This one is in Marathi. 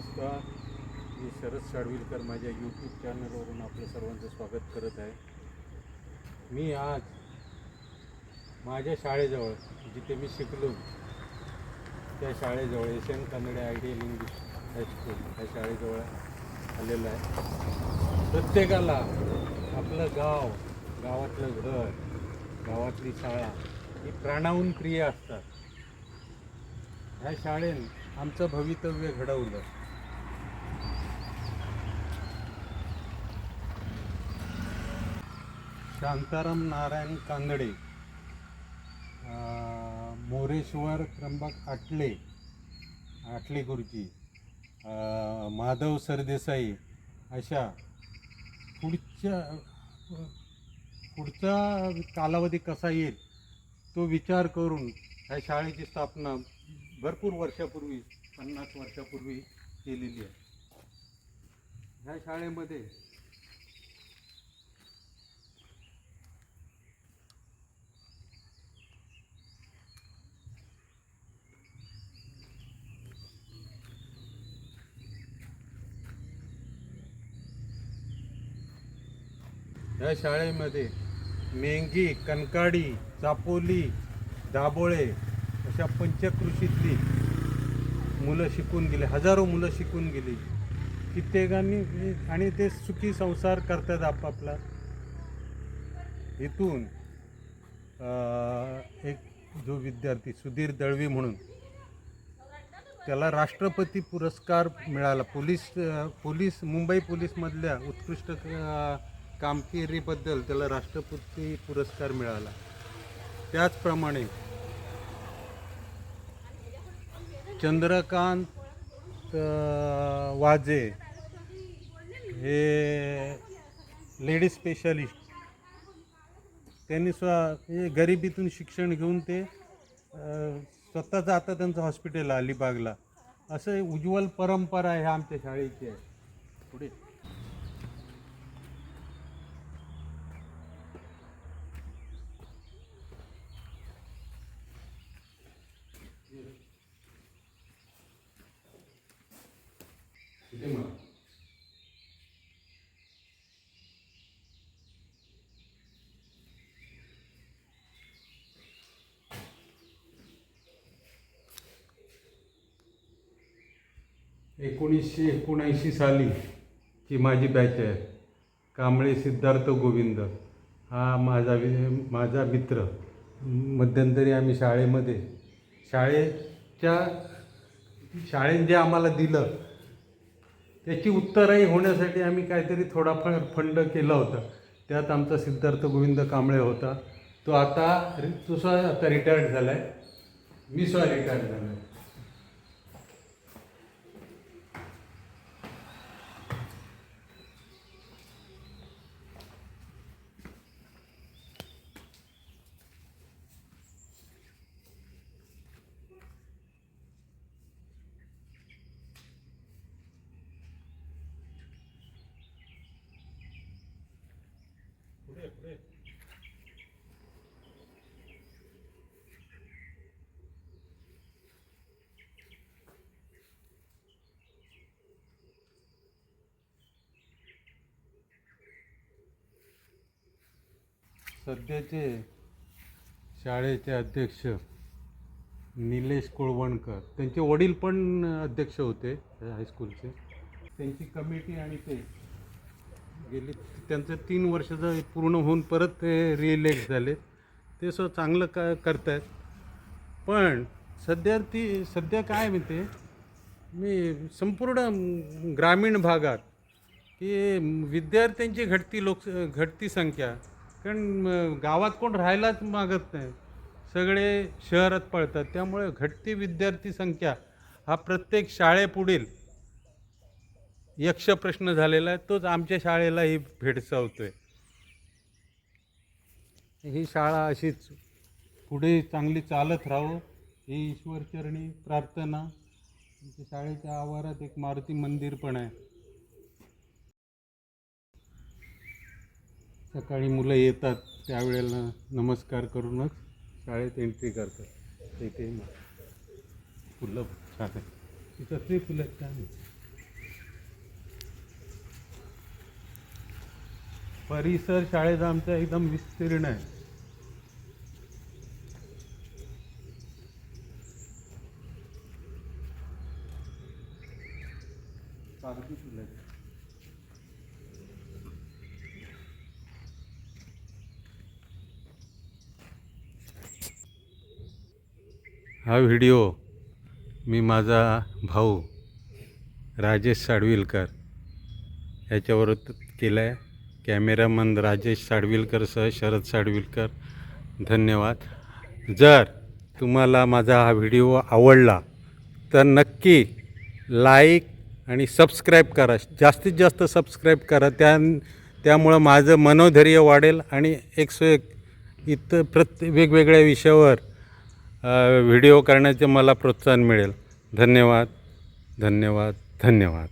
नमस्कार. मी शरद शाडविलकर माझ्या यूट्यूब चॅनलवरून आपलं सर्वांचं स्वागत करत आहे. मी आज माझ्या शाळेजवळ जिथे मी शिकलो त्या शाळेजवळ S M Kanade ideal English high school ह्या शाळेजवळ आलेलं आहे. प्रत्येकाला आपलं गाव गावातलं घर गावातली शाळा ही प्राणाहून प्रिय असतात. ह्या शाळेने आमचं भवितव्य घडवलं. शांताराम नारायण कांदडे मोरेश्वर त्र्यंबक आटले आटले गुरुजी माधव सरदेसाई अशा पुढच्या पुढचा कालावधी कसा येईल तो विचार करून ह्या शाळेची स्थापना भरपूर वर्षापूर्वी पन्नास वर्षापूर्वी केलेली आहे. ह्या शाळेमध्ये या शाळेमध्ये मेंगी कनकाडी चापोली दाबोळे अशा पंचकृषीतली मुलं शिकून गेली हजारो मुलं शिकून गेली. कित्येकांनी आणि ते सुखी संसार करतात आपापला. इथून एक जो विद्यार्थी सुधीर दळवी म्हणून त्याला राष्ट्रपती पुरस्कार मिळाला. पोलीस पोलीस मुंबई पोलीसमधल्या उत्कृष्ट कामगिरीबद्दल त्याला राष्ट्रपती पुरस्कार मिळाला. त्याचप्रमाणे चंद्रकांत वाजे हे लेडीज स्पेशलिस्ट. त्यांनी स्व हे गरिबीतून शिक्षण घेऊन ते स्वतःचं आता त्यांचं हॉस्पिटल आहे अलिबागला. असं उज्ज्वल परंपरा आहे आमच्या शाळेची. आहे पुढे इथे मग. एकोणीसशे एकोणऐंशी साली ची माझी बॅच आहे. कांबळे सिद्धार्थ गोविंद. हा माझा वि- माझा मित्र. मध्यंतरी आम्ही शाळेमध्ये शाळेच्या शाळेने जे आम्हाला दिलं त्याची उत्तरही होण्यासाठी आम्ही काहीतरी थोडाफार फंड केला होता. त्यात आमचा सिद्धार्थ गोविंद कांबळे होता. तो आता रि- आता रिटायर्ड झाला आहे मी सुद्धा रिटायर्ड झालो आहे पुढे सध्याचे शाळेचे अध्यक्ष निलेश कुळवणकर त्यांचे वडील पण अध्यक्ष होते हायस्कूलचे. त्यांची कमिटी आणि ते गेली. त्यांचं तीन वर्षाचं पूर्ण होऊन परत ते रिइलेक्ट झाले. ते सो चांगलं का करतायत. पण सध्या ती सध्या काय म्हणते मी संपूर्ण ग्रामीण भागात की विद्यार्थ्यांची घटती लोक घटती संख्या. कारण गावात कोण राहायलाच मागत नाही. सगळे शहरात पळतात. त्यामुळे घटती विद्यार्थी संख्या हा प्रत्येक शाळेपुढील यक्ष प्रश्न झालेला आहे तोच आमच्या शाळेलाही भेडसावतोय. ही शाळा अशीच पुढे चांगली चालत राहो. ही ईश्वरचरणी प्रार्थना. आमच्या शाळेच्या आवारात एक मारुती मंदिर पण आहे. सकाळी मुलं येतात त्यावेळेला नमस्कार करूनच शाळेत एंट्री करतात. इथे फुलं छान आहे तिथं ते फुलं छान परिसर शाळेचा आमचा एकदम विस्तीर्ण आहे. हा व्हिडिओ मी माझा भाऊ राजेश साडविलकर याच्यावर केला आहे कॅमेरामन राजेश साडविलकरसह शरद साडविलकर. धन्यवाद. जर तुम्हाला माझा हा व्हिडिओ आवडला तर नक्की लाईक आणि सबस्क्राईब करा. जास्तीत जास्त सबस्क्राईब करा. त्या त्यामुळं माझं मनोधैर्य वाढेल आणि एक सो एक इतर प्रत्येक वेगवेगळ्या विषयावर व्हिडिओ करण्याचे मला प्रोत्साहन मिळेल. धन्यवाद. धन्यवाद. धन्यवाद.